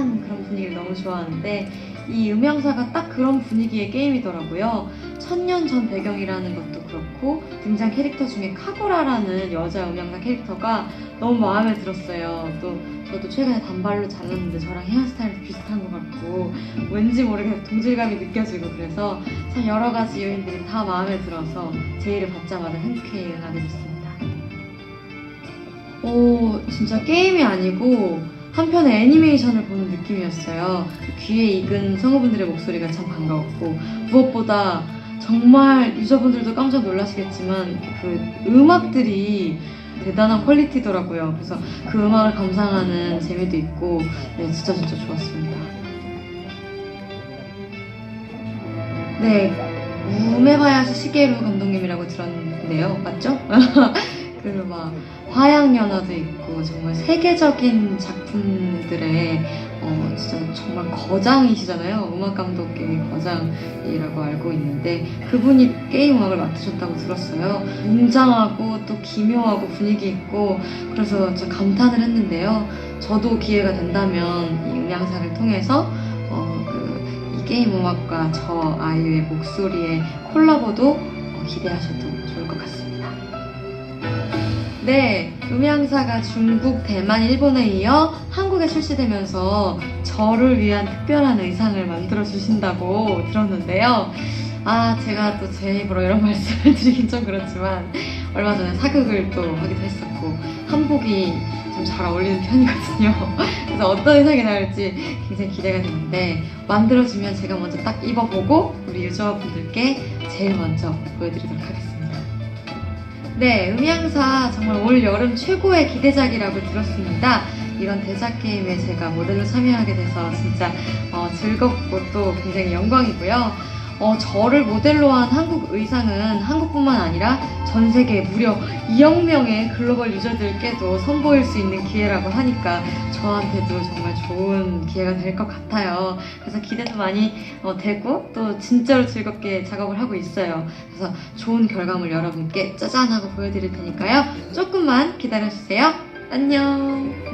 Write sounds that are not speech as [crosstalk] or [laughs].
짠한 그런 분위기를 너무 좋아하는데 이 음향사가 딱 그런 분위기의 게임이더라고요. 천년 전 배경이라는 것도 그렇고 등장 캐릭터 중에 카고라라는 여자 음향사 캐릭터가 너무 마음에 들었어요. 또 저도 최근에 단발로 잘랐는데 저랑 헤어스타일도 비슷한 것 같고 왠지 모르게 동질감이 느껴지고 그래서 참 여러 가지 요인들이 다 마음에 들어서 제의를 받자마자 흔쾌히 응하게 됐습니다. 오, 진짜 게임이 아니고 한편의 애니메이션을 보는 느낌이었어요. 귀에 익은 성우분들의 목소리가 참 반가웠고 무엇보다 정말 유저분들도 깜짝 놀라시겠지만 그 음악들이 대단한 퀄리티더라고요. 그래서 그 음악을 감상하는 재미도 있고 네, 진짜 진짜 좋았습니다. 네, 우메바야시 시게루 감독님이라고 들었는데요. 맞죠? [laughs] 그리고 막 화양 연화도 있고 정말 세계적인 작품들의 어, 진짜 정말 거장이시잖아요. 음악 감독계의 거장이라고 알고 있는데 그분이 게임 음악을 맡으셨다고 들었어요. 웅장하고 또 기묘하고 분위기 있고 그래서 진짜 감탄을 했는데요. 저도 기회가 된다면 이 음향사를 통해서 어, 그, 이 게임 음악과 저 아이유의 목소리의 콜라보도 어, 기대하셔도 좋을 것 같습니다. 네, 음향사가 중국, 대만, 일본에 이어 한국에 출시되면서 저를 위한 특별한 의상을 만들어 주신다고 들었는데요. 아, 제가 또 제 입으로 이런 [laughs] 말씀을 드리긴 좀 그렇지만 얼마 전에 사극을 또 하기도 했었고 한복이 좀 잘 어울리는 편이거든요. [laughs] 그래서 어떤 의상이 나올지 굉장히 기대가 되는데 만들어주면 제가 먼저 딱 입어보고 우리 유저분들께 제일 먼저 보여드리도록 하겠습니다. 네, 음향사 정말 올 여름 최고의 기대작이라고 들었습니다. 이런 대작 게임에 제가 모델로 참여하게 돼서 진짜 어, 즐겁고 또 굉장히 영광이고요. 어, 저를 모델로 한 한국 의상은 한국뿐만 아니라 전 세계 무려 2억 명의 글로벌 유저들께도 선보일 수 있는 기회라고 하니까 저한테도 정말 좋은 기회가 될 것 같아요. 그래서 기대도 많이 어, 되고 또 진짜로 즐겁게 작업을 하고 있어요. 그래서 좋은 결과물 여러분께 짜잔 하고 보여드릴 테니까요. 조금만 기다려주세요. 안녕.